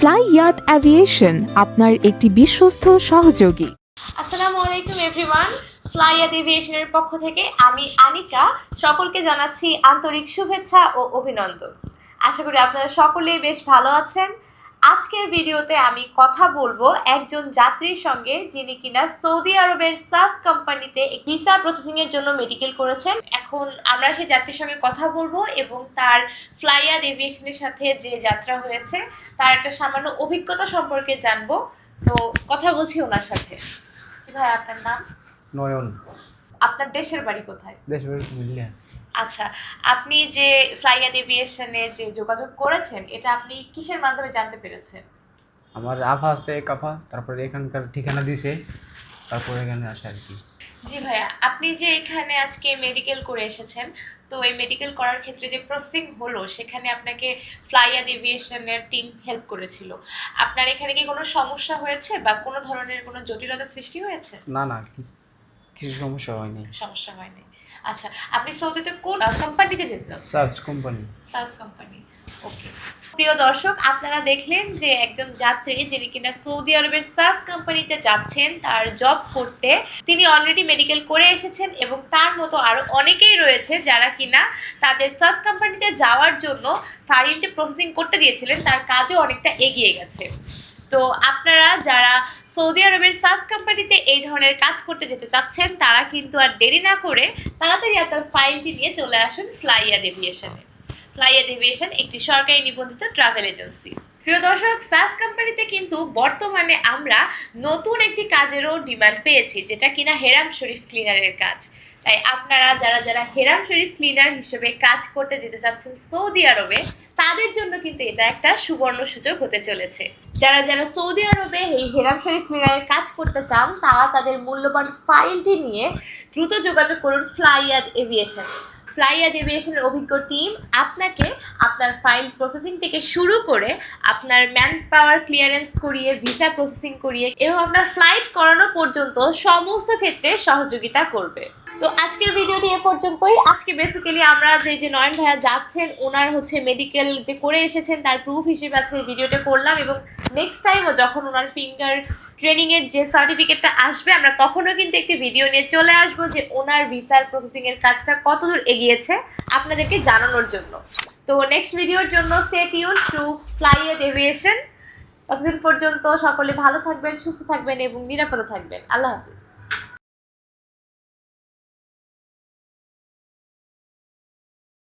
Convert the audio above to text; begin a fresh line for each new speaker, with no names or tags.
Fly ইয়াত aviation আপনার একটি বিশ্বস্ত সহযোগী।
আসসালামু আলাইকুম, এভরিওয়ান। ফ্লাইয়াদ এভিয়েশনের পক্ষ থেকে আমি আনিকা। সকলকে জানাচ্ছি আন্তরিক শুভেচ্ছা ও অভিনন্দন। আশা করি আপনারা সকলেই বেশ ভালো আছেন। আজকের ভিডিওতে আমি কথা বলব একজন যাত্রীর সঙ্গে যিনি কিনা সৌদি আরবের সাস কোম্পানিতে ভিসা প্রসেসিং এর জন্য মেডিকেল করেছেন। এখন আমরা সেই যাত্রীর সঙ্গে কথা বলব এবং তার ফ্লাইয়ার এভিয়েশনের সাথে যে যাত্রা হয়েছে, তার একটা সামান্য অভিজ্ঞতা সম্পর্কে জানব। তো কথা বলছি ওনার সাথে। জি ভাই, আপনার নাম?
নয়ন।
আপনার দেশের বাড়ি কোথায়?
দেশবের কুমিল্লা
আচ্ছা আপনি যে ফ্লাইয়াদ এভিয়েশনে যে যোগাযোগ করেছেন এটা আপনি কিসের মাধ্যমে জানতে পেরেছেন?
আমার আফা আছে এক আফা তারপরে এখানকার ঠিকানা দিছে তারপরে এখানে আসে আর কি।
জি ভাইয়া আপনি যে এখানে আজকে মেডিকেল করে এসেছেন তো এই মেডিকেল করার ক্ষেত্রে যে প্রসেসিং হলো সেখানে আপনাকে ফ্লাই ফ্লাইয়াদ এভিয়েশনের টিম হেল্প করেছিল। আপনার এখানে কি কোনো সমস্যা হয়েছে বা কোনো ধরনের কোনো জটিলতা সৃষ্টি হয়েছে?
না না কিছু সমস্যা হয়নি।
সমস্যা হয়নি। আচ্ছা আপনি সৌদিতে কোন কোম্পানিতে যেতে চাচ্ছেন?
Search company
SaaS company okay প্রিয় দর্শক আপনারা দেখলেন যে একজন যাত্রী যিনি কিনা সৌদি আরবের সাস কোম্পানিতে যাচ্ছেন তার জব করতে তিনি অলরেডি মেডিকেল করে এসেছেন এবং তার মতো আরও অনেকেই রয়েছে যারা কিনা তাদের সাস কোম্পানিতে যাওয়ার জন্য ফাইলটি প্রসেসিং করতে দিয়েছিলেন তার কাজও অনেকটা এগিয়ে গেছে। তো আপনারা যারা সৌদি আরবের সাস কোম্পানিতে এই ধরনের কাজ করতে যেতে চাচ্ছেন, তারা কিন্তু আর দেরি না করে তাড়াতাড়ি আপনার ফাইলটি নিয়ে চলে আসুন ফ্লাইয়া ডেভিয়েশনে ফ্লাইয়া ডেভিয়েশন একটি সরকারি নিবন্ধিত ট্রাভেল এজেন্সি প্রিয় দর্শক সাস কোম্পানিতে কিন্তু বর্তমানে আমরা নতুন একটি কাজেরও ডিমান্ড পেয়েছি, যেটা কিনা হেরাম শরীফ ক্লিনারের কাজ। তাই আপনারা যারা যারা হেরাম শরীফ ক্লিনার হিসেবে কাজ করতে যেতে চাচ্ছেন সৌদি আরবে, তাদের জন্য কিন্তু এটা একটা সুবর্ণ সুযোগ হতে চলেছে। যারা যারা সৌদি আরবে এই হেরাম শরীফ ক্লিনারের কাজ করতে চান, তারা তাদের মূল্যবান ফাইলটি নিয়ে দ্রুত যোগাযোগ করুন ফ্লাইয়ার এভিয়েশন ফ্লাইয়াদ ডেভিয়েশনের অভিজ্ঞ টিম আপনাকে আপনার ফাইল প্রসেসিং থেকে শুরু করে আপনার ম্যান পাওয়ার ক্লিয়ারেন্স করিয়ে ভিসা প্রসেসিং করিয়ে এবং আপনার ফ্লাইট করানো পর্যন্ত সমস্ত ক্ষেত্রে সহযোগিতা করবে। তো আজকের ভিডিওটি এ পর্যন্তই। আজকে বেসিক্যালি আমরা যে যে নয়ন ভাইয়া যাচ্ছেন, ওনার হচ্ছে মেডিকেল যে করে এসেছেন, তার প্রুফ হিসেবে আজকে ভিডিওটা করলাম এবং নেক্সট টাইমও যখন ওনার ফিঙ্গার ট্রেনিংয়ের যে সার্টিফিকেটটা আসবে, আমরা তখনও কিন্তু একটি ভিডিও নিয়ে চলে আসব যে ওনার ভিসার প্রসেসিংয়ের কাজটা কতদূর এগিয়েছে আপনাদেরকে জানানোর জন্য। তো নেক্সট ভিডিওর জন্য stay tune to Fly Ed Aviation ততদিন পর্যন্ত সকলে ভালো থাকবেন, সুস্থ থাকবেন এবং নিরাপদে থাকবেন। আল্লাহ হাফিজ।